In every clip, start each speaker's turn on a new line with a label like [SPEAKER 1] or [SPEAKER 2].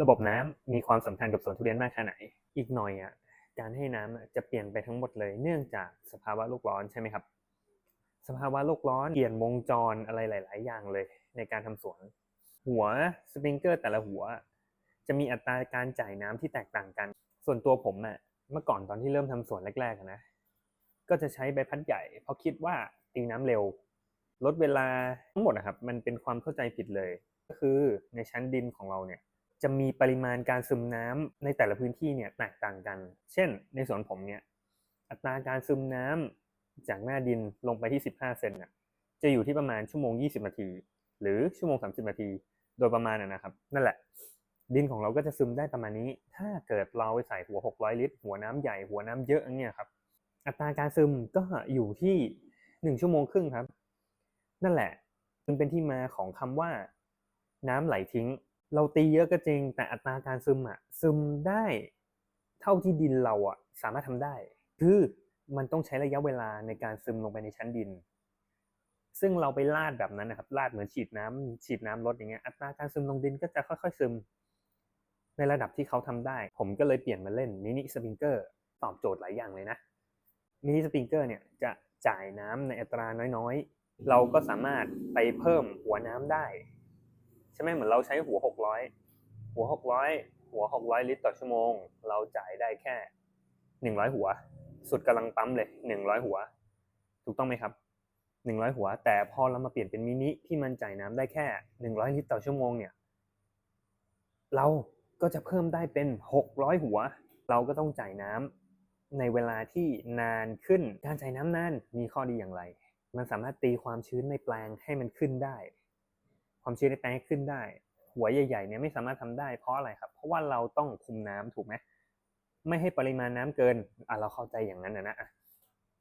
[SPEAKER 1] ระบบน้ำมีความสำคัญกับสวนทุเรียนมากแค่ไหน อีกหน่อยอะการให้น้ำอะจะเปลี่ยนไปทั้งหมดเลยเนื่องจากสภาวะโลกร้อนใช่ไหมครับ สภาวะโลกร้อนเปลี่ยนวงจรอะไรหลาย ๆ อย่างเลย ในการทำสวน หัวสปริงเกอร์แต่ละหัว จะมีอัตราการจ่ายน้ำที่แตกต่างกัน ส่วนตัวผมอะเมื่อก่อนตอนที่เริ่มทำสวนแรก ๆ นะ ก็จะใช้ใบพัดใหญ่ เพราะคิดว่าตีน้ำเร็ว ลดเวลาทั้งหมดนะครับ มันเป็นความเข้าใจผิดเลย ก็คือในชั้นดินของเราเนี่ย จะมีปริมาณการซึมน้ำในแต่ละพื้นที่เนี่ยแตกต่างกัน เช่น ในสวนผมเนี่ยอัตราการซึมน้ำจากหน้าดินลงไปที่ 15 เซนน่ะจะอยู่ที่ประมาณชั่วโมง 20 นาที หรือชั่วโมง 30 นาที โดยประมาณนะนะครับ นั่นแหละ ดินของเราก็จะซึมได้ประมาณนี้ ถ้าเกิดเราไปใส่หัว 600 ลิตร หัวน้ำใหญ่หัวน้ำเยอะอย่างเงี้ยครับ อัตราการซึมก็อยู่ที่ 1 ชั่วโมงครึ่งครับ นั่นแหละมันเป็นที่มาของคำว่าน้ำไหลทิ้ง เราตีเยอะก็จริง แต่อัตราการซึมอะซึมได้เท่าที่ดินเราอะสามารถทำได้ คือมันต้องใช้ระยะเวลาในการซึมลงไปในชั้นดิน ซึ่งเราไปลาดแบบนั้นนะครับลาดเหมือนฉีดน้ำฉีดน้ำลดอย่างเงี้ยอัตราการซึมลงดินก็จะค่อยๆซึม ในระดับที่เขาทำได้ ผมก็เลยเปลี่ยนมาเล่นมินิสปริงเกอร์ตอบโจทย์หลายอย่างเลยนะมินิสปริงเกอร์เนี่ยจะจ่ายน้ำในอัตราน้อยๆ เราก็สามารถไปเพิ่มหัวน้ำได้ ไหมเหมือนเราใช้หัว600หัว600หัว600ลิตรต่อชั่วโมง เราจ่ายได้แค่100หัว สุดกำลังปั๊มเลย100หัว ถูกต้องไหมครับ100หัว แต่พอเรามาเปลี่ยนเป็นมินิที่มันจ่ายน้ำได้แค่100ลิตรต่อชั่วโมงเนี่ยเราก็จะเพิ่มได้เป็น600หัว เราก็ต้องจ่ายน้ำในเวลาที่นานขึ้น การจ่ายน้ำนานมีข้อดีอย่างไร มันสามารถตีความชื้นในแปลงให้มันขึ้นได้ ความชื้นในแปลงให้ขึ้นได้ หัวใหญ่ๆเนี่ยไม่สามารถทำได้เพราะอะไรครับ เพราะว่าเราต้องคุมน้ำถูกไหมไม่ให้ปริมาณน้ำเกินอะเราเข้าใจอย่างนั้นนะนะ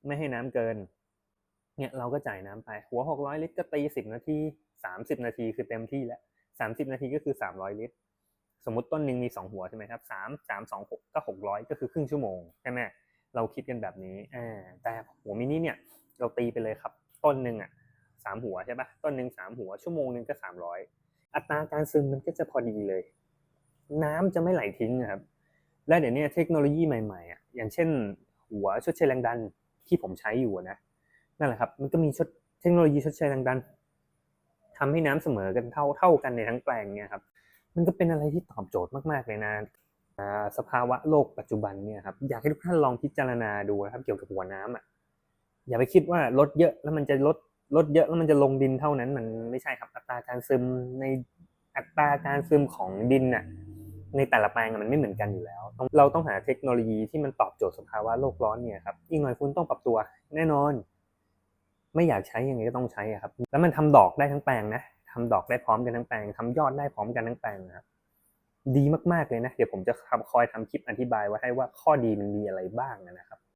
[SPEAKER 1] ไม่ให้น้ำเกิน เนี่ยเราก็จ่ายน้ำไป หัว 600 ลิตรก็ตี 10 นาที 30 นาทีคือเต็มที่แล้ว 30 นาทีก็คือ 300 ลิตร สมมติต้นหนึ่งมี 2 หัวใช่ไหมครับ3 3 2 6ก็600 ก็คือครึ่งชั่วโมงใช่ไหมเราคิดกันแบบนี้อ่าแต่หัวมินิเนี่ย เราตีไปเลยครับ ต้นหนึ่งอะ สามหัวใช่ปะต้นหนึ่งสามหัว ชั่วโมงหนึ่งก็300อัตราการซึมมันก็จะพอดีเลย น้ำจะไม่ไหลทิ้งอะครับ และเดี๋ยวนี้เทคโนโลยีใหม่ๆอะอย่างเช่น หัวชดเชยแรงดันที่ผมใช้อยู่นะนั่นแหละครับ มันก็มีชดเทคโนโลยีชดเชยแรงดันทำให้น้ำเสมอกันเท่าเท่ากันในทั้งแปลงเนี่ยครับมันก็เป็นอะไรที่ตอบโจทย์มากๆเลยนะอ่าสภาวะโลกปัจจุบันเนี่ยครับอยากให้ทุกท่านลองพิจารณาดูนะครับ เกี่ยวกับหัวน้ำอะอย่าไปคิดว่าลดเยอะแล้วมันจะลด ลดเยอะแล้วมันจะลงดินเท่านั้น มันไม่ใช่ครับอัตราการซึมในอัตราการซึมของดินน่ะในแต่ละแปลงมันไม่เหมือนกันอยู่แล้ว เราต้องหาเทคโนโลยีที่มันตอบโจทย์สภาวะโลกร้อนเนี่ยครับอีกหน่อยคุณต้องปรับตัว แน่นอน ไม่อยากใช้ยังไงก็ต้องใช้ครับ แล้วมันทำดอกได้ทั้งแปลงนะทำดอกได้พร้อมกันทั้งแปลงทำยอดได้พร้อมกันทั้งแปลงนะครับดีมากๆเลยนะ เดี๋ยวผมจะคอยทำคลิปอธิบายไว้ให้ว่าข้อดีมันมีอะไรบ้างนะครับ